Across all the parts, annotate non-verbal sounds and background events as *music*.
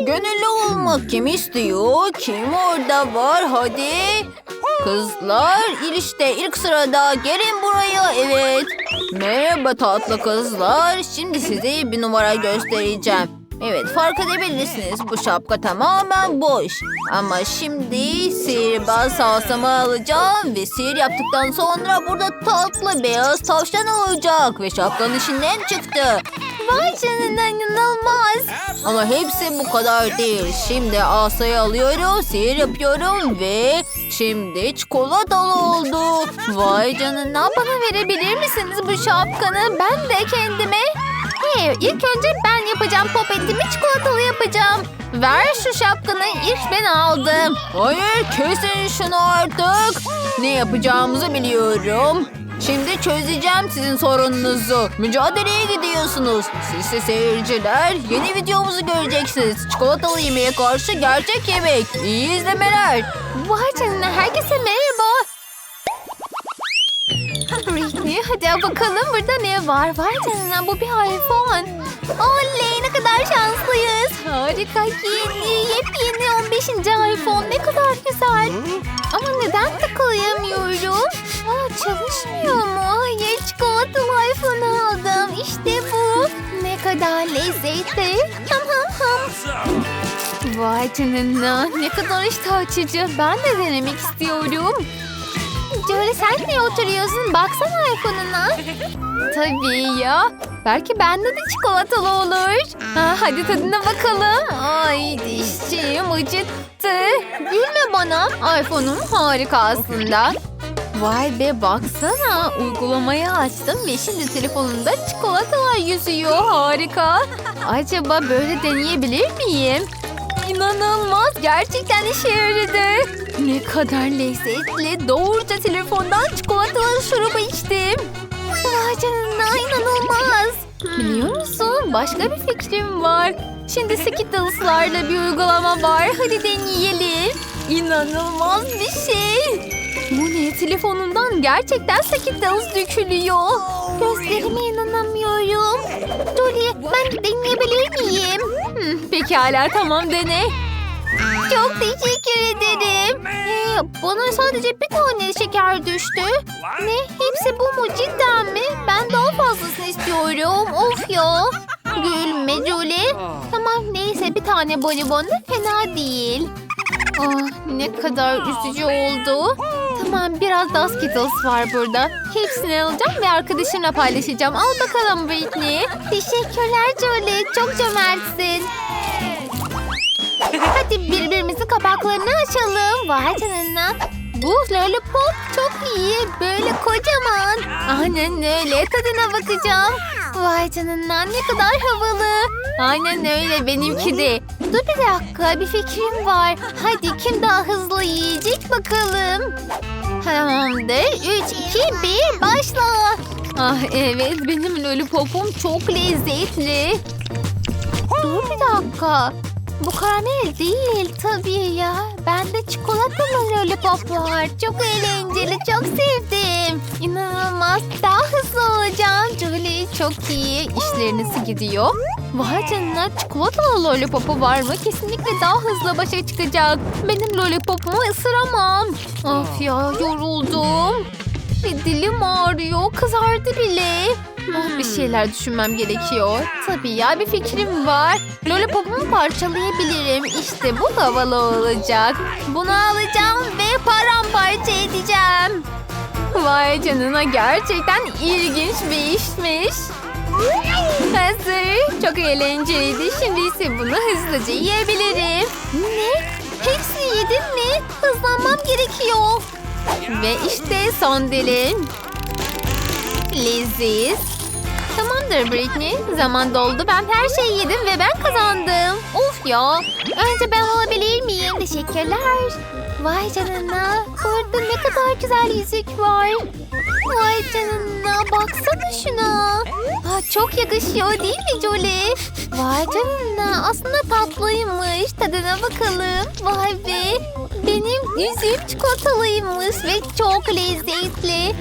Gönüllü olmak kim istiyor? Kim orada var? Hadi. Kızlar işte ilk sırada gelin buraya evet. Merhaba tatlı kızlar. Şimdi size bir numara göstereceğim. Evet fark edebilirsiniz bu şapka tamamen boş. Ama şimdi sihirbaz salsamı alacağım ve sihir yaptıktan sonra burada tatlı beyaz tavşan olacak ve şapkanın içinden çıktı. Vay canına inanılmaz. Ama hepsi bu kadar değil. Şimdi asayı alıyorum, sihir yapıyorum ve şimdi çikolatalı oldu. Vay canına bana verebilir misiniz bu şapkanı? Ben de kendime. Hey, ilk önce ben yapacağım popetimi çikolatalı yapacağım. Ver şu şapkanı ilk ben aldım. Hayır kesin şunu artık. Ne yapacağımızı biliyorum. Şimdi çözeceğim sizin sorununuzu. Mücadeleye gidiyorsunuz. Siz ise seyirciler yeni videomuzu göreceksiniz. Çikolatalı yemeğe karşı gerçek yemek. İyi izlemeler. Vay canına herkese merhaba. Britney hadi bakalım burada ne var? Vay canına bu bir iPhone. Oley ne kadar şanslıyız. Harika yeni yepyeni 15. iPhone ne kadar güzel. Ama neden tıklayamıyorum? Aa, çalışmıyor çikolatalı iPhone aldım. İşte bu. Ne kadar lezzetli. Ham ham ham. Vay canına ne kadar iştah açıcı. Ben de denemek istiyorum. Böyle sen niye oturuyorsun? Baksana iPhone'una. Tabii ya. Belki bende de çikolatalı olur. Ha, hadi tadına bakalım. Ay dişçiğim acıttı. Gülme bana. iPhone'um harika aslında. Vay be baksana. Uygulamayı açtım ve şimdi telefonumda çikolatalar yüzüyor. Harika. Acaba böyle deneyebilir miyim? İnanılmaz. Gerçekten işe yaradı. Ne kadar lezzetli. Doğruca telefondan çikolatalı şurubu içtim. Vay canına inanılmaz. Biliyor musun? Başka bir fikrim var. Şimdi Skittles'larla bir uygulama var. Hadi deneyelim. İnanılmaz bir şey. Bu ne? Telefonundan gerçekten Skittles dökülüyor. Gözlerime inanamıyorum. Dolly ben de deneyebilir miyim? Hmm, pekala tamam dene. Çok teşekkür ederim. Hey, bana sadece bir tane şeker düştü. Ne? Hepsi bu mu cidden mi? Ben daha fazlasını istiyorum. Of ya. Gülme Julie. Tamam neyse bir tane bonibon da fena değil. Ah ne kadar üzücü oldu. Tamam biraz daha Skittles var burada. Hepsini alacağım ve arkadaşımla paylaşacağım. Al bakalım Britney. Teşekkürler Julie. Çok cömertsin. *laughs* Hadi birbirimizin kapaklarını açalım. Vay canına. Bu lollipop çok iyi. Böyle kocaman. Aynen öyle. Tadına bakacağım. Vay canına ne kadar havalı. Aynen öyle benimki de. Dur bir dakika bir fikrim var. Hadi kim daha hızlı yiyecek bakalım. Tamamdır. 3, 2, 1 başla. Ah evet benim lollipopum çok lezzetli. Dur bir dakika. Bu karamel değil tabii ya. Bende çikolatalı lollipop var. Çok eğlenceli, çok sevdim. İnanılmaz. Daha hızlı olacağım. Julie çok iyi. İşleri nasıl gidiyor? Vay canına çikolatalı lollipopu var mı? Kesinlikle daha hızlı başa çıkacak. Benim lollipopumu ısıramam. Of ya yoruldum. Ve dilim ağrıyor. Kızardı bile. Ah, bir şeyler düşünmem gerekiyor. Tabii ya bir fikrim var. Lollipopumu parçalayabilirim. İşte bu havalı olacak. Bunu alacağım ve paramparça edeceğim. Vay canına gerçekten ilginç bir işmiş. Hazır. Çok eğlenceliydi. Şimdi ise bunu hızlıca yiyebilirim. Ne? Hepsini yedin mi? Hızlanmam gerekiyor. Ve işte son dilim. Leziz. Tamamdır Britney. Zaman doldu. Ben her şeyi yedim ve ben kazandım. Of ya. Önce ben alabilir miyim? Teşekkürler. Vay canına. Burada ne kadar güzel yüzük var. Baksana şuna. Aa, çok yakışıyor değil mi Jolie? Vay canına. Aslında tatlıymış. Tadına bakalım. Vay be. Benim yüzüğüm çikolatalıymış ve çok lezzetli.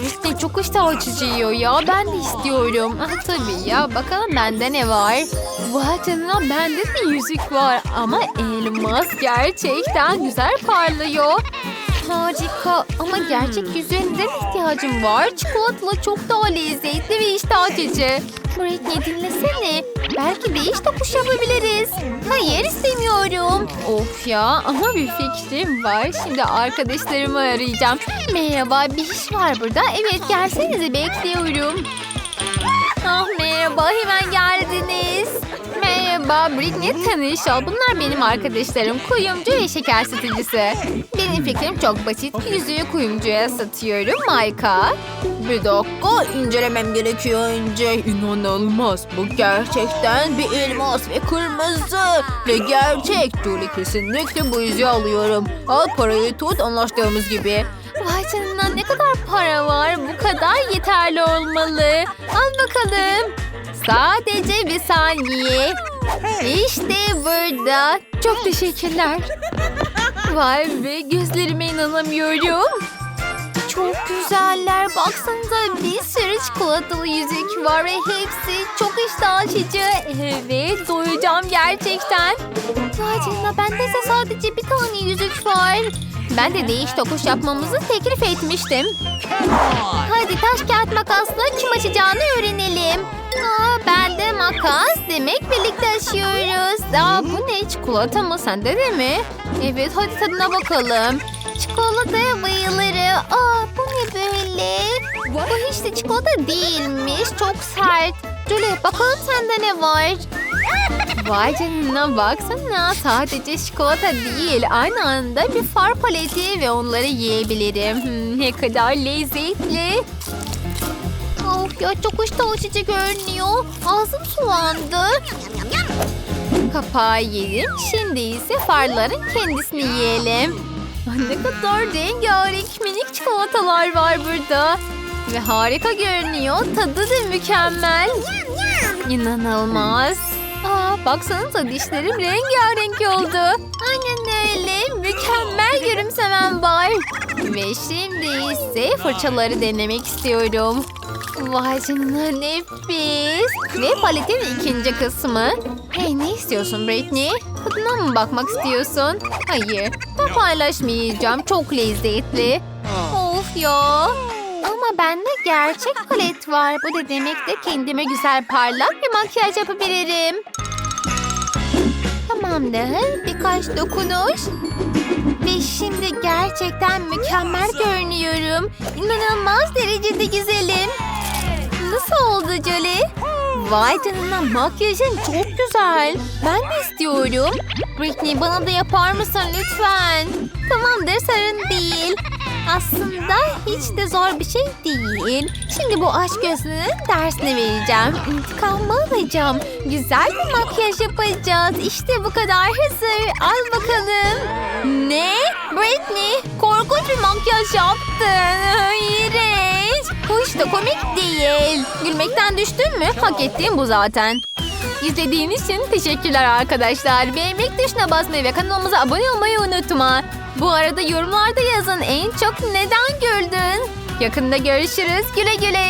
Britney çok iştah açıcı yiyor ya. Ben de istiyorum. Ah, tabii ya. Bakalım bende ne var? Vay canına bende de yüzük var. Ama elmas gerçekten güzel parlıyor. Harika ama gerçek yüzüğe neden ihtiyacım var? Çikolatalı çok daha lezzetli ve iştah açıcı. Britney dinlesene. Belki değiş tokuş yapabiliriz. Hayır istemiyorum. Of ya ama bir fikrim var. Şimdi arkadaşlarımı arayacağım. Merhaba bir iş var burada. Evet gelsenize bekliyorum. Ah merhaba. Merhaba Britney ol. Bunlar benim arkadaşlarım. Kuyumcu ve şeker satıcısı. Benim fikrim çok basit. Yüzüğü kuyumcuya satıyorum. Marka. Bir dakika incelemem gerekiyor önce. İnanılmaz. Bu gerçekten bir elmas ve kırmızı. Ve gerçek. Julie kesinlikle bu yüzüğü alıyorum. Al parayı tut anlaştığımız gibi. Vay canına ne kadar para var. Bu kadar yeterli olmalı. Al bakalım. Sadece bir saniye. İşte burada. Çok teşekkürler. Vay be gözlerime inanamıyorum. Çok güzeller. Baksanıza bir sürü çikolatalı yüzük var ve hepsi çok iştah açıcı. Evet doyacağım gerçekten. Ben de değiş tokuş yapmamızı teklif etmiştim. Hadi taş kağıt makasla kim açacağını öğrenelim. Aa, ben de makas demek birlikte açıyoruz. Aa, bu ne çikolata mı sende de mi? Evet hadi tadına bakalım. Çikolataya bayılırım. Aa, bu ne böyle? Bu hiç de çikolata değilmiş. Çok sert. Julie bakalım sende ne var? Vay canına baksana sadece çikolata değil aynı anda bir far paleti ve onları yiyebilirim. Hmm, ne kadar lezzetli. Of ya çok iştah açıcı görünüyor. Ağzım sulandı. Kapağı yedim. Şimdi ise farların kendisini yiyelim. Ah, Ne kadar rengarenk minik çikolatalar var burada. Ve harika görünüyor. Tadı da mükemmel. İnanılmaz. Aa, baksanıza dişlerim rengarenk oldu. Aynen öyle. Mükemmel gülümsemem var. Ve şimdi ise fırçaları denemek istiyorum. Vay canına nefis. Ve paletin ikinci kısmı. Hey ne istiyorsun Britney? Tadına mı bakmak istiyorsun? Hayır. Ben paylaşmayacağım. Çok lezzetli. Of ya. Ama bende gerçek palet var. Bu da demek de kendime güzel parlak bir makyaj yapabilirim. Tamamdır. Birkaç dokunuş. Ve şimdi gerçekten mükemmel görünüyorum. İnanılmaz derecede güzelim. Nasıl oldu Jolie? Vay canına makyajın çok güzel. Ben de istiyorum. Britney bana da yapar mısın lütfen? Tamamdır sorun değil. Aslında hiç de zor bir şey değil. Şimdi bu aşk gözlünün dersini vereceğim. İntikamımı alacağım. Güzel bir makyaj yapacağız. İşte bu kadar hazır. Al bakalım. Ne? Britney korkunç bir makyaj yaptın. İğrenç. Bu hiç de komik değil. Gülmekten düştün mü? Hak ettiğim bu zaten. İzlediğiniz için teşekkürler arkadaşlar. Beğenmek tuşuna basmayı ve kanalımıza abone olmayı unutma. Bu arada yorumlarda yazın en çok neden güldün? Yakında görüşürüz. Güle güle.